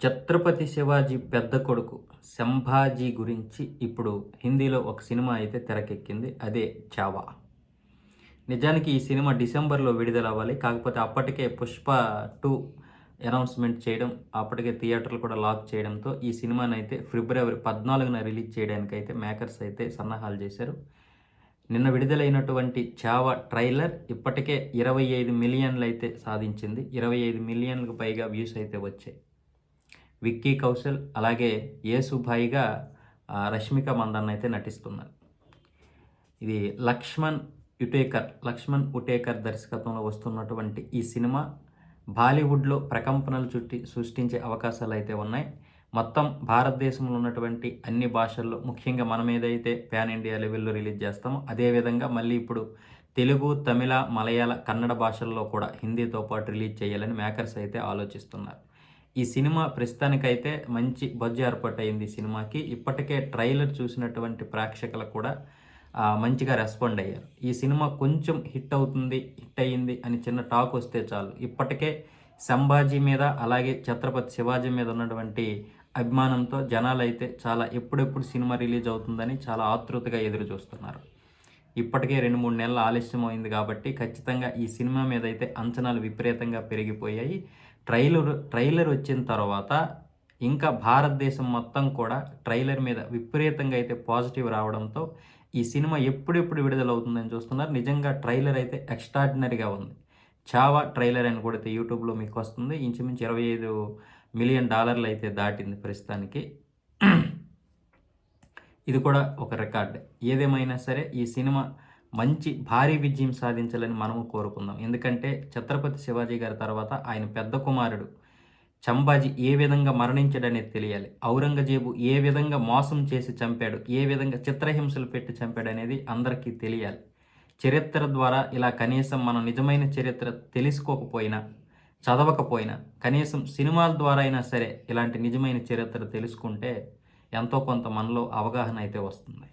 ఛత్రపతి శివాజీ పెద్ద కొడుకు సంభాజీ గురించి ఇప్పుడు హిందీలో ఒక సినిమా అయితే తెరకెక్కింది అదే చావా. నిజానికి ఈ సినిమా డిసెంబర్లో విడుదల అవ్వాలి కాకపోతే అప్పటికే పుష్ప టూ అనౌన్స్మెంట్ చేయడం అప్పటికే థియేటర్లు కూడా లాక్ చేయడంతో ఈ సినిమాని అయితే ఫిబ్రవరి పద్నాలుగున రిలీజ్ చేయడానికి అయితే మేకర్స్ అయితే సన్నాహాలు చేశారు. నిన్న విడుదలైనటువంటి చావా ట్రైలర్ ఇప్పటికే ఇరవై ఐదు మిలియన్లు అయితే సాధించింది ఇరవై ఐదు మిలియన్లకు పైగా వ్యూస్ అయితే వచ్చాయి. విక్కీ కౌశల్ అలాగే యేసుభాయిగా రష్మిక మందన్న అయితే నటిస్తున్నారు. ఇది లక్ష్మణ్ ఉటేకర్ లక్ష్మణ్ ఉటేకర్ దర్శకత్వంలో వస్తున్నటువంటి ఈ సినిమా బాలీవుడ్లో ప్రకంపనలు చుట్టి సృష్టించే అవకాశాలు అయితే ఉన్నాయి. మొత్తం భారతదేశంలో ఉన్నటువంటి అన్ని భాషల్లో ముఖ్యంగా మనం ఏదైతే ప్యాన్ ఇండియా లెవెల్లో రిలీజ్ చేస్తామో అదేవిధంగా మళ్ళీ ఇప్పుడు తెలుగు తమిళ మలయాళ కన్నడ భాషల్లో కూడా హిందీతో పాటు రిలీజ్ చేయాలని మేకర్స్ అయితే ఆలోచిస్తున్నారు. ఈ సినిమా ప్రస్తుతానికైతే మంచి బజ్జు ఏర్పాటైంది ఈ సినిమాకి. ఇప్పటికే ట్రైలర్ చూసినటువంటి ప్రేక్షకులకు కూడా మంచిగా రెస్పాండ్ అయ్యారు. ఈ సినిమా కొంచెం హిట్ అవుతుంది హిట్ అయ్యింది అని చిన్న టాక్ వస్తే చాలు. ఇప్పటికే సంభాజీ మీద అలాగే ఛత్రపతి శివాజీ మీద ఉన్నటువంటి అభిమానంతో జనాలు అయితే చాలా ఎప్పుడెప్పుడు సినిమా రిలీజ్ అవుతుందని చాలా ఆతృతగా ఎదురు చూస్తున్నారు ఇప్పటికే రెండు మూడు నెలల ఆలస్యం అయింది కాబట్టి ఖచ్చితంగా ఈ సినిమా మీద అయితే అంచనాలు విపరీతంగా పెరిగిపోయాయి. ట్రైలర్ ట్రైలర్ వచ్చిన తర్వాత ఇంకా భారతదేశం మొత్తం కూడా ట్రైలర్ మీద విపరీతంగా అయితే పాజిటివ్ రావడంతో ఈ సినిమా ఎప్పుడెప్పుడు విడుదలవుతుందని చూస్తున్నారు. నిజంగా ట్రైలర్ అయితే ఎక్స్ట్రాడినరీగా ఉంది. చావా ట్రైలర్ అని కొడితే యూట్యూబ్లో మీకు వస్తుంది. ఇంచుమించు ఇరవై ఐదు మిలియన్ డాలర్లు అయితే దాటింది ప్రస్తుతానికి. ఇది కూడా ఒక రికార్డ్ ఏదేమైనా సరే ఈ సినిమా మంచి భారీ విజయం సాధించాలని మనము కోరుకుందాం. ఎందుకంటే ఛత్రపతి శివాజీ గారి తర్వాత ఆయన పెద్ద కుమారుడు చంబాజీ ఏ విధంగా మరణించాడనేది తెలియాలి. ఔరంగజేబు ఏ విధంగా మోసం చేసి చంపాడు ఏ విధంగా చిత్రహింసలు పెట్టి చంపాడు అనేది అందరికీ తెలియాలి. చరిత్ర ద్వారా ఇలా కనీసం మనం నిజమైన చరిత్ర తెలుసుకోకపోయినా చదవకపోయినా కనీసం సినిమాల ద్వారా అయినా సరే ఇలాంటి నిజమైన చరిత్ర తెలుసుకుంటే ఎంతో కొంత మనలో అవగాహన అయితే వస్తుంది.